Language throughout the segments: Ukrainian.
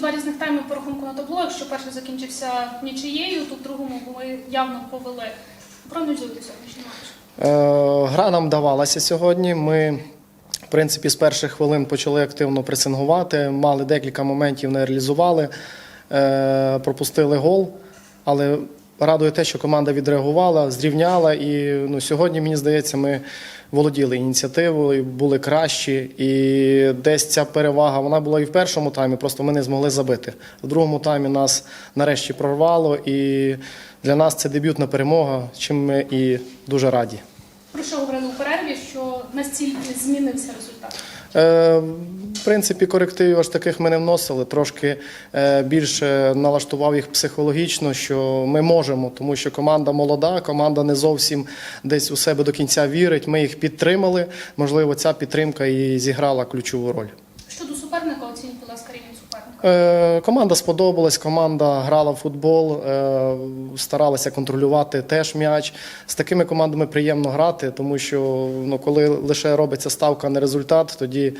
два різних тайми по рахунку на табло. Якщо перший закінчився нічиєю, то в другому ми явно повели. Проаналізуйте сьогоднішній матч. Е, Гра нам давалася сьогодні. Ми, в принципі, з перших хвилин почали активно пресингувати, мали декілька моментів, не реалізували, е, пропустили гол. Але радує те, що команда відреагувала, зрівняла. І ну, сьогодні, мені здається, ми володіли ініціативою, були кращі. І десь ця перевага вона була і в першому таймі, просто ми не змогли забити. В другому таймі нас нарешті прорвало, і для нас це дебютна перемога, чим ми і дуже раді. Про що говорили у перерві, що настільки змінився результат? Е, в принципі, корективів аж таких ми не вносили. Трошки е, більше налаштував їх психологічно, що ми можемо, тому що команда молода, команда не зовсім десь у себе до кінця вірить. Ми їх підтримали. Можливо, ця підтримка і зіграла ключову роль. Щодо суперника, оцініть, будь ласка, рівень суперника. Е, Команда сподобалась, команда грала в футбол, е, старалася контролювати теж м'яч. З такими командами приємно грати, тому що ну, коли лише робиться ставка на результат, тоді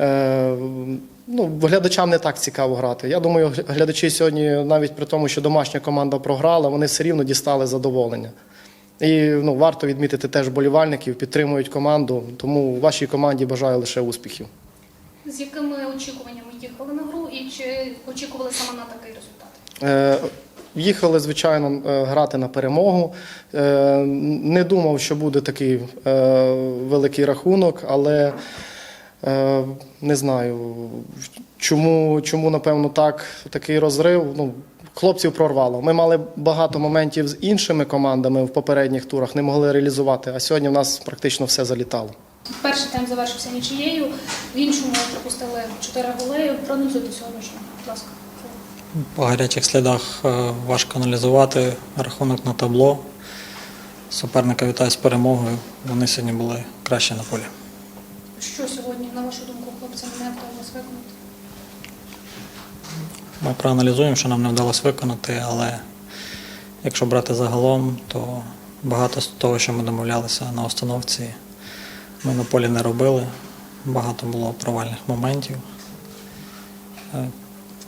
е, ну, глядачам не так цікаво грати. Я думаю, глядачі сьогодні, навіть при тому, що домашня команда програла, вони все рівно дістали задоволення. І ну, варто відмітити теж болівальників, підтримують команду. Тому вашій команді бажаю лише успіхів. З якими очікуваннями їхали на гру і чи очікували саме на такий результат? Е, Їхали, звичайно, е, грати на перемогу. Е, Не думав, що буде такий великий рахунок, але не знаю, чому, чому напевно, так, такий розрив. Ну, хлопців прорвало. Ми мали багато моментів з іншими командами в попередніх турах, не могли реалізувати, а сьогодні в нас практично все залітало. Перший тайм завершився нічиєю, в іншому пропустили 4 голи. Проаналізуйте сьогоднішнього, будь ласка. По гарячих слідах е, важко аналізувати рахунок на табло. Суперника вітаю з перемогою. Вони сьогодні були краще на полі. Що сьогодні, на вашу думку, хлопцям не вдалося виконати? Ми проаналізуємо, що нам не вдалося виконати, але якщо брати загалом, то багато з того, що ми домовлялися на установці, ми на полі не робили. Багато було провальних моментів. Е,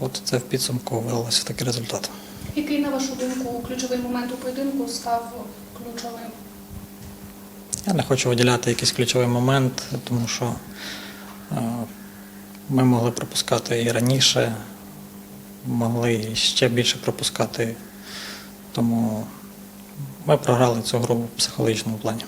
От це в підсумку вилилося в такий результат. Який, на вашу думку, ключовий момент у поєдинку став ключовим? Я не хочу виділяти якийсь ключовий момент, тому що е, ми могли пропускати і раніше, могли і ще більше пропускати. Тому ми програли цю гру в психологічному плані.